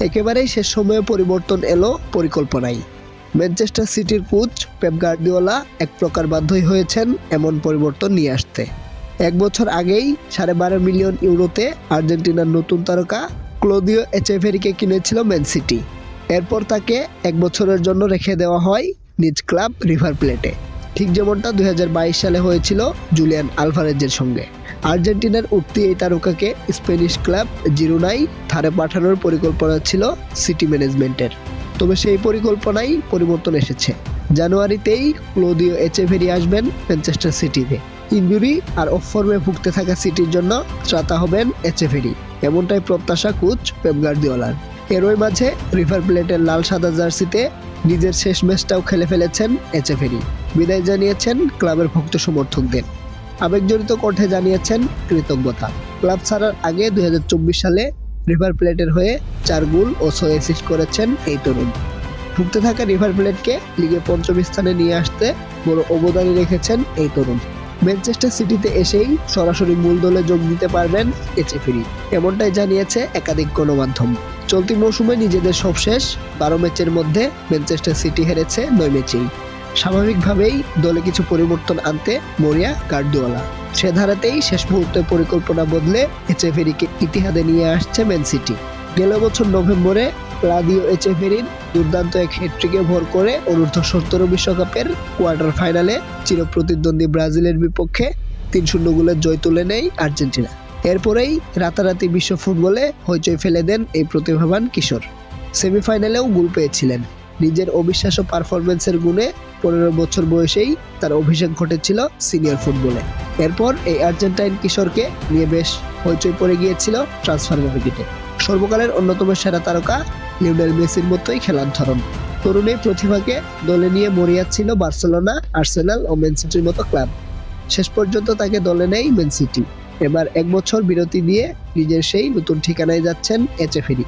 একেবারেই শেষ সময়ে পরিবর্তন এলো পরিকল্পনায় ম্যানচেস্টার সিটির কোচ পেপ গার্দিওলা এক প্রকার বাধ্যই হয়েছেন এমন পরিবর্তন নিয়ে আসতে। এক বছর আগেই সাড়ে বারো মিলিয়ন ইউরোতে আর্জেন্টিনার নতুন তারকা ক্লোদিও এচেভেরিকে কিনেছিল ম্যান সিটি এরপর তাকে এক বছরের জন্য রেখে দেওয়া হয় নিজ ক্লাব রিভার প্লেটে ঠিক যেমনটা দু হাজার বাইশ সালে হয়েছিল জুলিয়ান আলভারেজের সঙ্গে। আর্জেন্টিনার উঠতি এই তারকাকে স্প্যানিশ ক্লাব জিরোনাই ধারে পাঠানোর পরিকল্পনা ছিল সিটি ম্যানেজমেন্টের। তবে সেই পরিকল্পনাই পরিবর্তন এসেছে। জানুয়ারিতেই ক্লোদিও এচেভেরি আসবেন ম্যানচেস্টার সিটিতে। ইঞ্জুরি আর অফ ফর্মে ভুগতে থাকা সিটির জন্য ত্রাতা হবেন এচেভেরি। এমনটাই প্রত্যাশা কোচ পেপ গার্দিওলার। এরই মাঝে রিভার প্লেটের লাল সাদা জার্সিতে নিজের শেষ ম্যাচটাও খেলে ফেলেছেন এচেভেরি বিদায় জানিয়েছেন ক্লাবের ভক্ত সমর্থকদের। আবেগজনিত কণ্ঠে জানিয়েছেন কৃতজ্ঞতা। ক্লাব ছাড়ার আগে দুই হাজার চব্বিশ সালে রিভার প্লেটের হয়ে চার গোল ও ছয় অ্যাসিস্ট করেছেন এই তরুণ। ভুগতে থাকা রিভার প্লেটকে লিগে পঞ্চম স্থানে নিয়ে আসতে বড় অবদানই রেখেছেন এই তরুণ। ম্যানচেস্টার সিটিতে এসেই সরাসরি মূল দলে যোগ দিতে পারবেন এচেফেরি। এমনটাই জানিয়েছে একাধিক গণমাধ্যম। চলতি মৌসুমে নিজেদের সবশেষ বারো ম্যাচের মধ্যে ম্যানচেস্টার সিটি হেরেছে নয় ম্যাচেই। স্বাভাবিকভাবেই দলে কিছু পরিবর্তন আনতে মরিয়া গার্দিওলা। সে ধারাতেই শেষ মুহূর্তে পরিকল্পনা বদলে এচেফেরিকে ইতিহাদে নিয়ে আসছে ম্যান সিটি। গেল বছর নভেম্বরে ক্লাদিও এচেফেরির দুর্দান্ত এক হেট্রিকে ভর করে অনূর্ধ্ব সত্তর বিশ্বকাপের কোয়ার্টার ফাইনালে চিরপ্রতিদ্বন্দ্বী ব্রাজিলের বিপক্ষে তিন শূন্য গোলের জয় তুলে নেয় আর্জেন্টিনা। এরপরেই রাতারাতি বিশ্ব ফুটবলে হইচই ফেলে দেন এই প্রতিভাবান কিশোর। সেমিফাইনালেও গোল পেয়েছিলেন। নিজের অবিশ্বাস্য পারফরমেন্সের গুণে পনেরো বছর বয়সেই তার অভিষেক ঘটেছিল সিনিয়র ফুটবলে। এরপর এই আর্জেন্টাইন কিশোরকে নিয়ে বেশ হইচই পড়ে গিয়েছিল ট্রান্সফার মার্কেটে সর্বকালের অন্যতম সেরা তারকা লিওনেল মেসির মতোই খেলার ধরন। তরুণ এই প্রতিভাকে দলে নিয়ে মরিয়া ছিল বার্সেলোনা, আর্সেনাল ও ম্যানসিটির মতো ক্লাব। শেষ পর্যন্ত তাকে দলে নেই ম্যানসিটি এবার এক বছর বিরতি দিয়ে নিজের সেই নতুন ঠিকানায় যাচ্ছেন এচেফেরি।